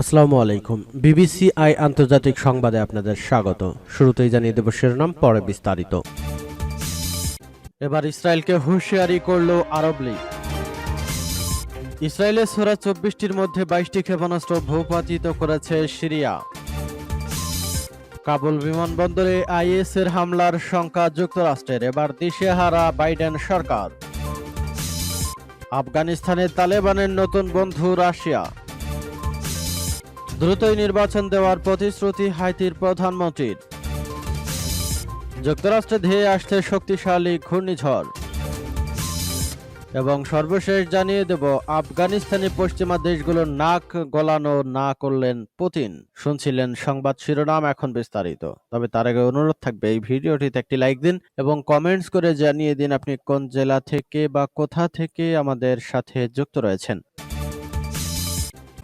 আসসালামু আলাইকুম। BBC I আন্তর্জাতিক সংবাদে আপনাদের স্বাগত। শুরুতেই জানিয়ে দেব শিরোনাম, পরে বিস্তারিত। এবার ইসরায়েলকে হুঁশিয়ারি করল আরব লীগ। ইসরায়েলের সোরা চব্বিশটির মধ্যে বাইশটি ক্ষেপণাস্ত্র ভূপাতিত করেছে সিরিয়া। কাবুল বিমানবন্দরে আইএস এর হামলার শঙ্কা যুক্তরাষ্ট্রের। এবার দিশেহারা বাইডেন সরকার। আফগানিস্তানে তালেবানের নতুন বন্ধু রাশিয়া। দ্রুতই নির্বাচন দেওয়ার প্রতিশ্রুতি হাইতির প্রধানমন্ত্রীর। যুক্তরাষ্ট্রে ধেয়ে আসছে শক্তিশালী ঘূর্ণিঝড়। এবং সর্বশেষ জানিয়ে দেব, আফগানিস্তানি পশ্চিমা দেশগুলোর নাক গলানো না করলেন পুতিন। শুনছিলেন সংবাদ শিরোনাম এখন বিস্তারিত। তবে তার আগে অনুরোধ থাকবে, এই ভিডিওটিতে একটি লাইক দিন এবং কমেন্টস করে জানিয়ে দিন আপনি কোন জেলা থেকে বা কোথা থেকে আমাদের সাথে যুক্ত রয়েছেন।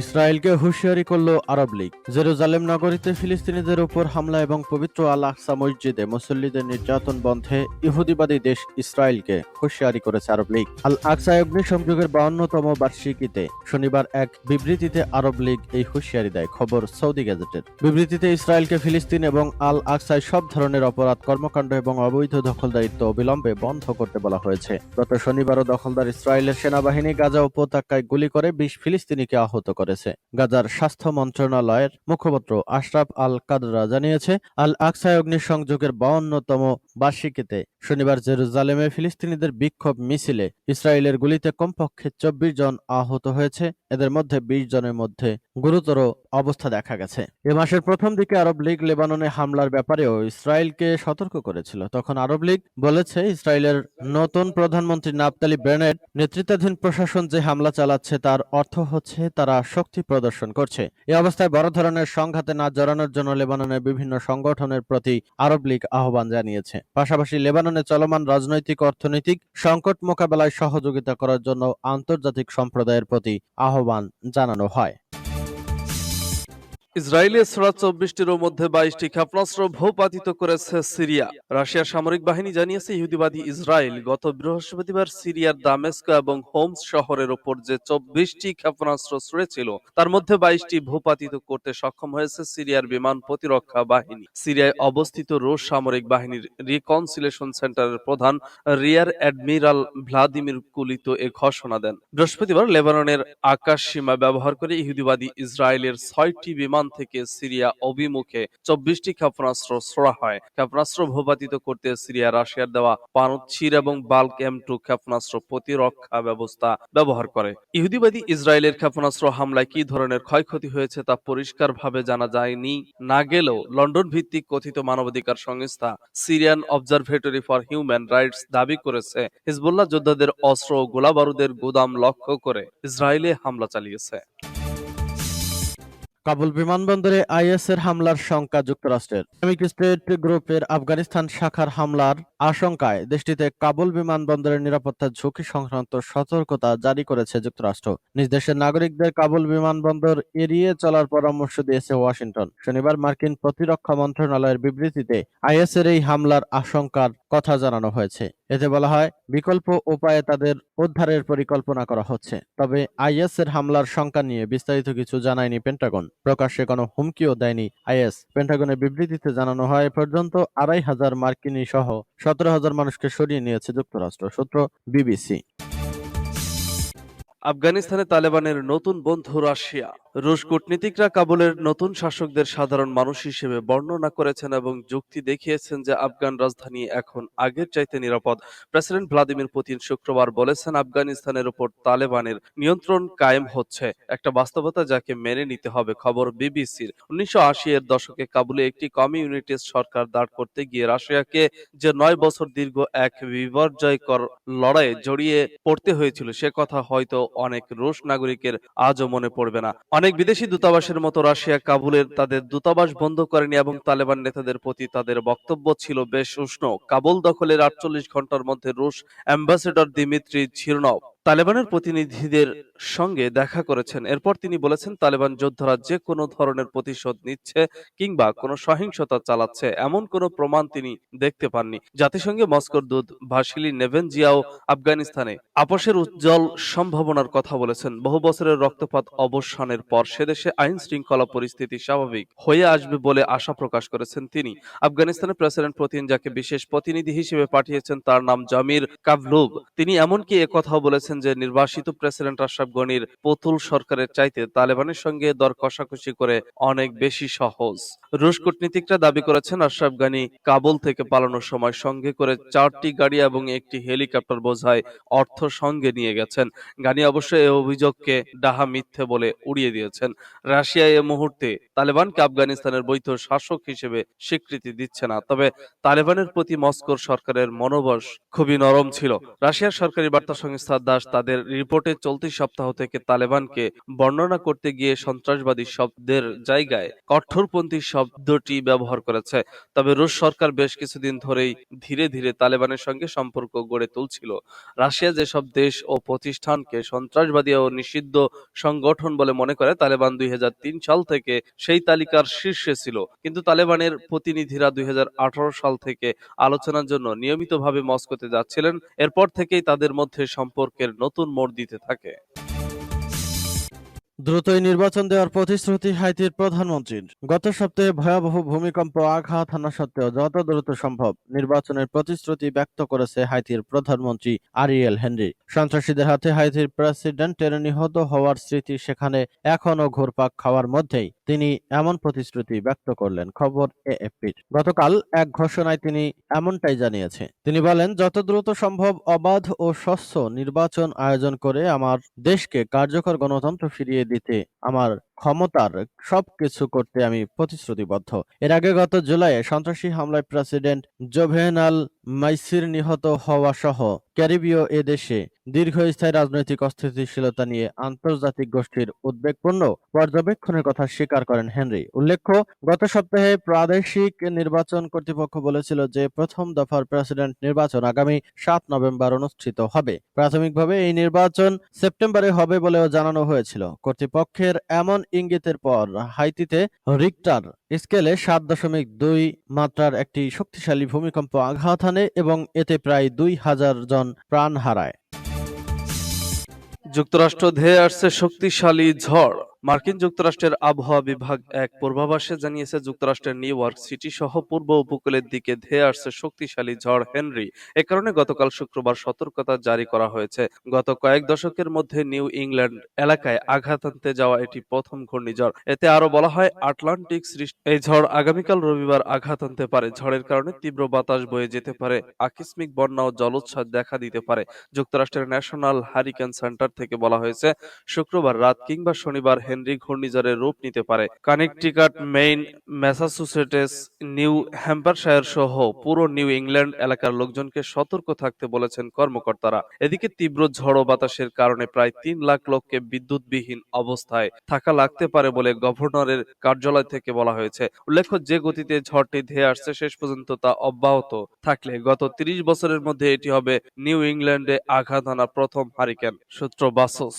ইসরায়েলকে হুঁশিয়ারি করল আরব লীগ। জেরুজালেম নগরীতে ফিলিস্তিনিদের উপর হামলা এবং পবিত্র আল আকসা মসজিদে মুসল্লিদের নির্যাতন বন্ধে ইহুদিবাদী দেশ ইসরায়েলকে হুঁশিয়ারি করেছে আরব লীগ। আল আকসা অগ্নিসংযোগের বাউন্নতম বার্ষিকীতে শনিবার এক বিবৃতিতে আরব লীগ এই হুঁশিয়ারি দেয়, খবর সৌদি গ্যাজেটের। বিবৃতিতে ইসরায়েলকে ফিলিস্তিন এবং আল আকসায় সব ধরনের অপরাধ, কর্মকাণ্ড এবং অবৈধ দখলদারিত্ব অবিলম্বে বন্ধ করতে বলা হয়েছে। গত শনিবারও দখলদার ইসরায়েলের সেনাবাহিনী গাজা উপত্যকায় গুলি করে বিশ ফিলিস্তিনিকে আহত করেছে। গাজার স্বাস্থ্য মন্ত্রণালয়ের মুখপাত্র আশরাফ আল কাদরা জানিয়েছে আল আকসায় অগ্নিসংযোগের বাউন্নতম বার্ষিকীতে শনিবার জেরুজালেমে ফিলিস্তিনিদের বিক্ষোভ মিছিলে ইসরায়েলের গুলিতে কমপক্ষে চব্বিশ জন আহত হয়েছে। এদের মধ্যে বিশ জনের মধ্যে গুরুতর অবস্থা দেখা গেছে। এ মাসের প্রথম দিকে আরব লীগ লেবাননে হামলার ব্যাপারেও ইসরায়েলকে সতর্ক করেছিল। তখন আরব লীগ বলেছে, ইসরায়েলের নতুন প্রধানমন্ত্রী নাপতালি বেনেট নেতৃত্বাধীন প্রশাসন যে হামলা চালাচ্ছে তার অর্থ হচ্ছে তারা শক্তি প্রদর্শন করছে। এ অবস্থায় বড় ধরনের সংঘাতে না জড়ানোর জন্য লেবাননের বিভিন্ন সংগঠনের প্রতি আরব লীগ আহ্বান জানিয়েছে। পাশাপাশি লেবাননে চলমান রাজনৈতিক, অর্থনৈতিক সংকট মোকাবেলায় সহযোগিতা করার জন্য আন্তর্জাতিক সম্প্রদায়ের প্রতি আহ্বান জানানো হয়। ইসরায়েলের সোরা চব্বিশটির মধ্যে বাইশটি ক্ষেপণাস্ত্র ভূপাতিত করেছে সিরিয়া। রাশিয়ার সামরিক বাহিনী জানিয়েছে, ইহুদিবাদী ইসরায়েল গত বৃহস্পতিবার সিরিয়ার দামেস্ক এবং হোমস শহরের ওপর যে চব্বিশটি ক্ষেপণাস্ত্র ছুড়েছিল, তার মধ্যে বাইশটি ভূপাতিত করতে সক্ষম হয়েছে সিরিয়ার বিমান প্রতিরক্ষা বাহিনী। সিরিয়ায় অবস্থিত রুশ সামরিক বাহিনীর রিকনসিলেশন সেন্টারের প্রধান রিয়ার অ্যাডমিরাল ভ্লাদিমির কুলিত এ ঘোষণা দেন। বৃহস্পতিবার লেবাননের আকাশ সীমা ব্যবহার করে ইহুদিবাদী ইসরায়েলের ছয়টি বিমান থেকে সিরিয়া অভিমুখে চব্বিশটি ক্ষেপণাস্ত্র ছোড়া হয়। ক্ষেপণাস্ত্র ভূপাতিত করতে সিরিয়া, রাশিয়ার দেওয়া পানুচ্ছির এবং বাল্ক এম টু ক্ষেপণাস্ত্র প্রতিরক্ষা ব্যবস্থা ব্যবহার করে। ইহুদিবাদী ইসরায়েলের ক্ষেপণাস্ত্র হামলায় কি ধরনের ক্ষয়ক্ষতি হয়েছে তা পরিষ্কারভাবে জানা যায়নি। না গেলেও লন্ডন ভিত্তিক কথিত মানবাধিকার সংস্থা Syrian observatory for human rights দাবি করেছে, হিজবুল্লাহ যোদ্ধাদের অস্ত্র ও গোলাবারুদের গুদাম লক্ষ্য করে ইসরায়েলে হামলা চালিয়েছে। কাবুল বিমানবন্দরে আইএস এর হামলার শঙ্কা যুক্তরাষ্ট্রের। ইসলামিক স্টেট গ্রুপের আফগানিস্তান শাখার হামলার আশঙ্কায় দেশটিতে কাবুল বিমানবন্দরের নিরাপত্তা ঝুঁকি সংক্রান্ত সতর্কতা জারি করেছে যুক্তরাষ্ট্র। নিজ দেশের নাগরিকদের কাবুল বিমানবন্দর এড়িয়ে চলার পরামর্শ দিয়েছে ওয়াশিংটন। শনিবার মার্কিন প্রতিরক্ষা মন্ত্রণালয়ের বিবৃতিতে আইএস এর এই হামলার আশঙ্কার কথা জানানো হয়েছে। এতে বলা হয়, বিকল্প উপায়ে তাদের উদ্ধারের পরিকল্পনা করা হচ্ছে। তবে আইএস এর হামলার শঙ্কা নিয়ে বিস্তারিত কিছু জানায়নি পেন্টাগন। প্রকাশ্যে কোনো হুমকিও দেয়নি আইএস। পেন্টাগনের বিবৃতিতে জানানো হয় পর্যন্ত আড়াই হাজার মার্কিনী সহ সতেরো হাজার মানুষকে সরিয়ে নিয়েছে যুক্তরাষ্ট্র, সূত্র বিবিসি। আফগানিস্তানে তালেবানের নতুন বন্ধু রাশিয়া। রুশ কূটনীতিকরা কাবুলের নতুন শাসকদের সাধারণ মানুষ হিসেবে বর্ণনা করেছেন এবং যুক্তি দেখিয়েছেন যে আফগান রাজধানী এখন আগের চাইতে নিরাপদ। প্রেসিডেন্ট ভ্লাদিমির পুতিন শুক্রবার বলেছেন, আফগানিস্তানের উপর তালেবানের নিয়ন্ত্রণ কায়েম হচ্ছে। একটা বাস্তবতা যাকে মেনে নিতে হবে, খবর বিবিসির। উনিশশো আশি এর দশকে কাবুলে একটি কমিউনিটিস্ট সরকার দাঁড় করতে গিয়ে রাশিয়াকে যে নয় বছর দীর্ঘ এক বিপর্যয়কর লড়াইয়ে জড়িয়ে পড়তে হয়েছিল, সে কথা হয়তো অনেক রুশ নাগরিকের আজও মনে পড়বে না। অনেক বিদেশি দূতাবাসের মতো রাশিয়া, কাবুলের তাদের দূতাবাস বন্ধ করেনি এবং তালেবান নেতাদের প্রতি তাদের বক্তব্য ছিল বেশ উষ্ণ। কাবুল দখলের আটচল্লিশ ঘণ্টার মধ্যে রুশ অ্যাম্বাসেডর দিমিত্রি ছিরনভ তালেবানের প্রতিনিধিদের সঙ্গে দেখা করেছেন। এরপর তিনি বলেছেন, তালেবান যোদ্ধারা যে কোনো ধরনের প্রতিশোধ নিচ্ছে কিংবা কোনো সহিংসতা চালাচ্ছে, এমন কোনো প্রমাণ তিনি দেখতে পাননি। জাতিসংঘে মস্কোর দূত ভাসিলি নেভেনজিয়াও আফগানিস্তানে আপোষের উজ্জ্বল সম্ভাবনার কথা বলেছেন। বহু বছরের রক্তপাত অবসানের পর সেদেশে আইন শৃঙ্খলা পরিস্থিতি স্বাভাবিক হয়ে আসবে বলে আশা প্রকাশ করেছেন তিনি। আফগানিস্তানের প্রেসিডেন্ট পুতিন যাকে বিশেষ প্রতিনিধি হিসেবে পাঠিয়েছেন, তার নাম জামির কাভলুভ। তিনি এমনকি একথাও বলেছেন যে নির্বাসিত প্রেসিডেন্ট আশরাফ গনির পুতুল সরকারের চাইতে তালেবানের সঙ্গে দর কষাকষি করে অনেক বেশি সহজ। রুশ কূটনীতিকরা দাবি করেছেন আশরাফ গানি কাবুল থেকে পালানোর সময় সঙ্গে করে চারটি গাড়ি এবং একটি হেলিকপ্টার বোঝায় অর্থ সঙ্গে নিয়ে গেছেন। গানি অবশ্য এ অভিযোগকে ডাহা মিথ্যে বলে উড়িয়ে দিয়েছেন। রাশিয়া এ মুহূর্তে তালেবানকে আফগানিস্তানের বৈধ শাসক হিসেবে স্বীকৃতি দিচ্ছে না, তবে তালেবানের প্রতি মস্কোর সরকারের মনোবশ খুবই নরম ছিল। রাশিয়ার সরকারি বার্তা সংস্থা দাস তাদের রিপোর্টে চলতি সপ্তাহ থেকে তালেবানকে বর্ণনা করতে গিয়ে সন্ত্রাসবাদী শব্দের জায়গায় কঠোরপন্থী শব্দটি ব্যবহার করেছে। তবে রুশ সরকার বেশ কিছুদিন ধরেই ধীরে ধীরে তালেবানের সঙ্গে সম্পর্ক গড়ে তুলছিল। রাশিয়া যেসব দেশ ও প্রতিষ্ঠানকে সন্ত্রাসবাদী ও নিষিদ্ধ সংগঠন বলে মনে করে, তালেবান দুই হাজার তিন সাল থেকে সেই তালিকার শীর্ষে ছিল। কিন্তু তালেবানের প্রতিনিধিরা দুই হাজার আঠারো সাল থেকে আলোচনার জন্য নিয়মিতভাবে মস্কোতে যাচ্ছিলেন। এরপর থেকেই তাদের মধ্যে সম্পর্কের নতুন মোড় দিতে থাকে। দ্রুতই নির্বাচন দেওয়ার প্রতিশ্রুতি হাইতির প্রধানমন্ত্রীর। গত সপ্তাহে ভয়াবহ ভূমিকম্প আঘাত হানা সত্ত্বেও যত দ্রুত সম্ভব নির্বাচনের প্রতিশ্রুতি ব্যক্ত করেছে হাইতির প্রধানমন্ত্রী আরিয়েল হেনরি। সন্ত্রাসীদের হাতে হাইতির প্রেসিডেন্টের নিহত হওয়ার স্মৃতি সেখানে এখনও ঘুরপাক খাওয়ার মধ্যেই। তিনি এমন প্রতিশ্রুতি ব্যক্ত করলেন, খবর এএফপির। গতকাল এক ঘোষণায় তিনি এমনটাই জানিয়েছে তিনি বলেন, যত দ্রুত সম্ভব অবাধ ও স্বচ্ছ নির্বাচন আয়োজন করে আমার দেশকে কার্যকর গণতন্ত্র ফিরিয়ে দিতে আমার ক্ষমতার সবকিছু করতে আমি প্রতিশ্রুতিবদ্ধ। এর আগে গত জুলাইয়ে সন্ত্রাসী হামলায় প্রেসিডেন্ট জোভেনাল মাইসির নিহত হওয়া সহ ক্যারিবীয় এ দেশে দীর্ঘস্থায়ী রাজনৈতিক অস্থিতিশীলতা নিয়ে আন্তর্জাতিক গোষ্ঠীর উদ্বেগপূর্ণ পর্যবেক্ষণের কথা স্বীকার করেন হেনরি। উল্লেখ্য, গত সপ্তাহে প্রাদেশিক নির্বাচন কর্তৃপক্ষ বলেছিল যে প্রথম দফার প্রেসিডেন্ট নির্বাচন আগামী সাত নভেম্বর অনুষ্ঠিত হবে। প্রাথমিকভাবে এই নির্বাচন সেপ্টেম্বরে হবে বলেও জানানো হয়েছিল। কর্তৃপক্ষের এমন ইঙ্গিতের পর হাইতিতে রিক্টার স্কেলে সাত দশমিক দুই মাত্রার একটি শক্তিশালী ভূমিকম্প আঘাত হানে এবং এতে প্রায় দুই হাজার জন প্রাণ হারায়। যুক্তরাষ্ট্র ধেয়ে আসছে শক্তিশালী ঝড়। মার্কিন যুক্তরাষ্ট্রের আবহাওয়া বিভাগ এক পূর্বাভাসে জানিয়েছে, যুক্তরাষ্ট্রের নিউ ইয়র্ক সিটি সহ পূর্ব উপকূলের দিকে ধেয়ে আসছে শক্তিশালী ঝড় হেনরি। এ কারণে গতকাল শুক্রবার সতর্কতা জারি করা হয়েছে। গত কয়েক দশকের মধ্যে নিউ ইংল্যান্ড এলাকায় আঘাত আনতে যাওয়া এটি প্রথম ঘূর্ণিঝড়। এতে আরও বলা হয়, আটলান্টিক সৃষ্টি এই ঝড় আগামীকাল রবিবার আঘাত আনতে পারে। ঝড়ের কারণে তীব্র বাতাস বয়ে যেতে পারে, আকস্মিক বন্যা ও জলোচ্ছ্বাস দেখা দিতে পারে। যুক্তরাষ্ট্রের ন্যাশনাল হারিকেন সেন্টার থেকে বলা হয়েছে, শুক্রবার রাত কিংবা শনিবার হেনরি ঘূর্ণিঝড়ের রূপ নিতে পারে। Connecticut, Maine, Massachusetts, New Hampshire সহ পুরো নিউ ইংল্যান্ড এলাকার লোকজনকে সতর্ক থাকতে বলেছেন কর্মকর্তারা। এদিকে তীব্র ঝড় বাতাসের কারণে প্রায় তিন লাখ লোককে বিদ্যুৎবিহীন অবস্থায় থাকা লাগতে পারে বলে গভর্নরের কার্যালয় থেকে বলা হয়েছে। উল্লেখ্য, যে গতিতে ঝড়টি ধেয়ে আসছে শেষ পর্যন্ত তা অব্যাহত থাকলে গত তিরিশ বছরের মধ্যে এটি হবে নিউ ইংল্যান্ডে আঘাত আনা প্রথম হারিকেন, সূত্র বাসস।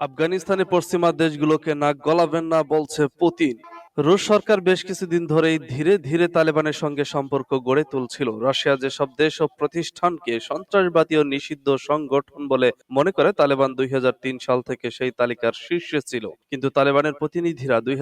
আফগানিস্তানে পশ্চিমা দেশগুলোকে নাক গলাবেন না বলছে পুতিন। রুশ সরকার বেশ কিছুদিন ধরেই ধীরে ধীরে তালেবানের সঙ্গে সম্পর্ক গড়ে তুলছিল। রাশিয়া যেসব দেশ ও প্রতিষ্ঠানকে সন্ত্রাসবাদী ও নিষিদ্ধ সংগঠন বলে মনে করে, তালেবান দুই সাল থেকে সেই তালিকার শীর্ষে ছিল। কিন্তু তালেবানের প্রতিনিধিরা দুই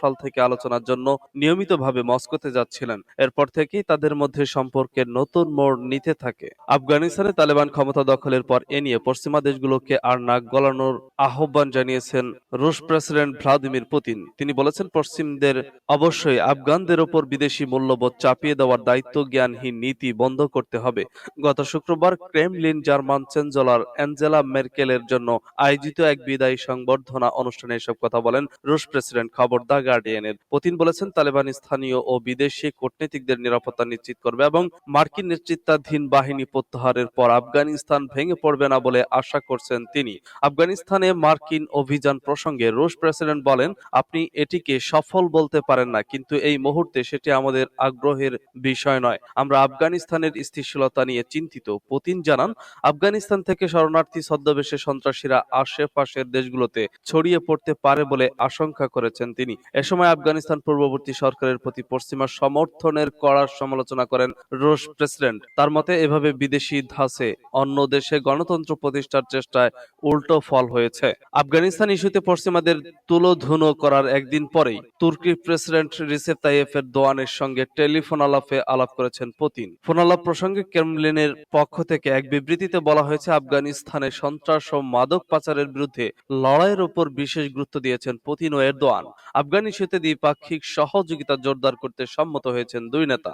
সাল থেকে আলোচনার জন্য নিয়মিতভাবে মস্কোতে যাচ্ছিলেন। এরপর থেকেই তাদের মধ্যে সম্পর্কে নতুন মোড় নিতে থাকে। আফগানিস্তানে তালেবান ক্ষমতা দখলের পর এ নিয়ে পশ্চিমা দেশগুলোকে আর নাক গলানোর আহ্বান জানিয়েছেন রুশ প্রেসিডেন্ট ভ্লাদিমির পুতিন। তিনি বলেছেন পশ্চিমদের অবশ্যই আফগানদের ওপর বিদেশি মূল্যবোধ চাপিয়ে দেওয়ার দায়িত্ব জ্ঞানহীন নীতি বন্ধ করতে হবে। গত শুক্রবার ক্রেমলিন জার্মান চ্যান্সেলর অ্যাঞ্জেলা মেরকেলের জন্য আয়োজিত এক বিদায়ী সংবর্ধনা অনুষ্ঠানে এসব কথা বলেন রুশ প্রেসিডেন্ট খবর দা গার্ডিয়ানের। পুতিন বলেছেন, তালেবান স্থানীয় ও বিদেশি কূটনীতিকদের নিরাপত্তা নিশ্চিত করবে এবং মার্কিন নেতৃত্বাধীন বাহিনী প্রত্যাহারের পর আফগানিস্তান ভেঙে পড়বে না বলে আশা করছেন তিনি। আফগানিস্তানে মার্কিন অভিযান প্রসঙ্গে রুশ প্রেসিডেন্ট বলেন, আপনি এটিকে সফল সফল বলতে পারেন না, কিন্তু এই মুহূর্তে সেটি আমাদের আগ্রহের বিষয় নয়। আমরা আফগানিস্তানের স্থিতিশীলতা নিয়ে চিন্তিত। পুতিন জানান, আফগানিস্তান থেকে শরণার্থী ছদ্মবেশে সন্ত্রাসীরা আশেপাশের দেশগুলোতে ছড়িয়ে পড়তে পারে বলে আশঙ্কা করেছেন তিনি। এ সময় আফগানিস্তান পূর্ববর্তী সরকারের প্রতি পশ্চিমা সমর্থনের কড়া সমালোচনা করেন রুশ প্রেসিডেন্ট। তার মতে, এভাবে বিদেশি ধাসে অন্য দেশে গণতন্ত্র প্রতিষ্ঠার চেষ্টায় উল্টো ফল হয়েছে। আফগানিস্তান ইস্যুতে পশ্চিমাদের তুলোধুনো করার একদিন পরেই তুর্কি প্রেসিডেন্ট রিসেপ তাইয়েফের দোয়ানের সঙ্গে টেলিফোন আলাপে আলাপ করেছেন পুতিন। ফোন আলাপ প্রসঙ্গে ক্রেমলিনের পক্ষ থেকে এক বিবৃতিতে বলা হয়েছে, আফগানিস্তানে সন্ত্রাস ও মাদক পাচারের বিরুদ্ধে লড়াইয়ের উপর বিশেষ গুরুত্ব দিয়েছেন পুতিন ও এরদোয়ান। আফগান ইস্যুতে দ্বিপাক্ষিক সহযোগিতা জোরদার করতে সম্মত হয়েছেন দুই নেতা।